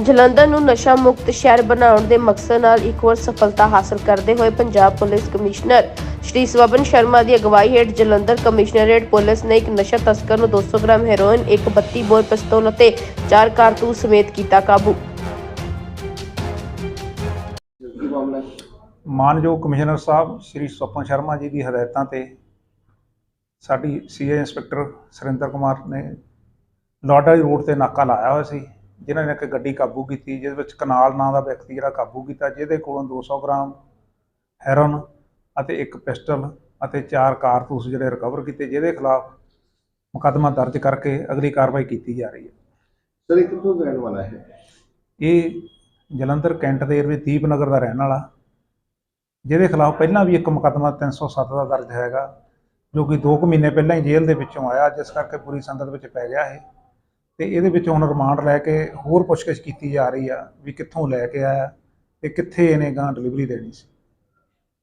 ਜਲੰਧਰ ਨੂੰ ਨਸ਼ਾ ਮੁਕਤ ਸ਼ਹਿਰ ਬਣਾਉਣ ਦੇ ਮਕਸਦ ਨਾਲ ਇੱਕ ਹੋਰ ਸਫਲਤਾ ਹਾਸਲ ਕਰਦੇ ਹੋਏ ਪੰਜਾਬ ਪੁਲਿਸ ਕਮਿਸ਼ਨਰ ਸ਼੍ਰੀ ਸਵਪਨ ਸ਼ਰਮਾ ਦੀ ਅਗਵਾਈ ਹੇਠ ਜਲੰਧਰ ਕਮਿਸ਼ਨਰੇਟ ਪੁਲਿਸ ਨੇ ਇੱਕ ਨਸ਼ਾ ਤਸਕਰ ਨੂੰ 200 ਗ੍ਰਾਮ ਹੈਰੋਇਨ, ਇੱਕ 32 ਬੋਰ ਪਿਸਤੌਲ ਅਤੇ ਚਾਰ ਕਾਰਤੂਸ ਸਮੇਤ ਕੀਤਾ ਕਾਬੂ। ਮਾਨਯੋਗ ਕਮਿਸ਼ਨਰ ਸਾਹਿਬ, ਸ਼੍ਰੀ ਸਵਪਨ ਸ਼ਰਮਾ ਜੀ ਦੀ ਹਦਾਇਤਾਂ ਤੇ ਸਾਡੀ ਸੀਏ ਇੰਸਪੈਕਟਰ ਸੁਰਿੰਦਰ ਕੁਮਾਰ ਨੇ ਲਾਡਾਈ ਰੋਡ ਤੇ ਨਾਕਾ ਲਾਇਆ ਹੋਇਆ ਸੀ। ਜਿਨ੍ਹਾਂ ਨੇ ਇੱਕ ਗੱਡੀ ਕਾਬੂ ਕੀਤੀ ਜਿਹਦੇ ਵਿੱਚ ਕਨਾਲ ਨਾਂ ਦਾ ਵਿਅਕਤੀ ਜਿਹੜਾ ਕਾਬੂ ਕੀਤਾ ਜਿਹਦੇ ਕੋਲੋਂ 200 ਗ੍ਰਾਮ ਹੈਰੋਨ ਅਤੇ ਇੱਕ ਪਿਸਟਲ ਅਤੇ ਚਾਰ ਕਾਰਤੂਸ ਜਿਹੜੇ ਰਿਕਵਰ ਕੀਤੇ ਜਿਹਦੇ ਖਿਲਾਫ ਮੁਕੱਦਮਾ ਦਰਜ ਕਰਕੇ ਅਗਲੀ ਕਾਰਵਾਈ ਕੀਤੀ ਜਾ ਰਹੀ ਹੈ। ਸਰ ਇਹ ਕਿੱਥੋਂ ਦਾ ਰਹਿਣ ਵਾਲਾ ਹੈ? ਇਹ ਜਲੰਧਰ ਕੈਂਟ ਦੇ ਏਰੀਏ ਦੀਪਨਗਰ ਦਾ ਰਹਿਣ ਵਾਲਾ ਜਿਹਦੇ ਖਿਲਾਫ ਪਹਿਲਾਂ ਵੀ ਇੱਕ ਮੁਕੱਦਮਾ 307 ਦਾ ਦਰਜ ਹੈਗਾ ਜੋ ਕਿ 2 ਕੁ ਮਹੀਨੇ ਪਹਿਲਾਂ ਹੀ ਜੇਲ੍ਹ ਦੇ ਵਿੱਚੋਂ ਆਇਆ ਜਿਸ ਕਰਕੇ ਪੂਰੀ ਸੰਗਤ ਵਿੱਚ ਪੈ ਗਿਆ ਇਹ। ਤੇ ਇਹਦੇ ਵਿੱਚ ਹੁਣ ਰਿਮਾਂਡ ਲੈ ਕੇ ਹੋਰ ਪੁੱਛਗਿੱਛ ਕੀਤੀ ਜਾ ਰਹੀ ਆ ਵੀ ਕਿੱਥੋਂ ਲੈ ਕੇ ਆਇਆ ਤੇ ਕਿੱਥੇ ਇਹਨੇ ਗਾਂ ਡਿਲੀਵਰੀ ਦੇਣੀ ਸੀ।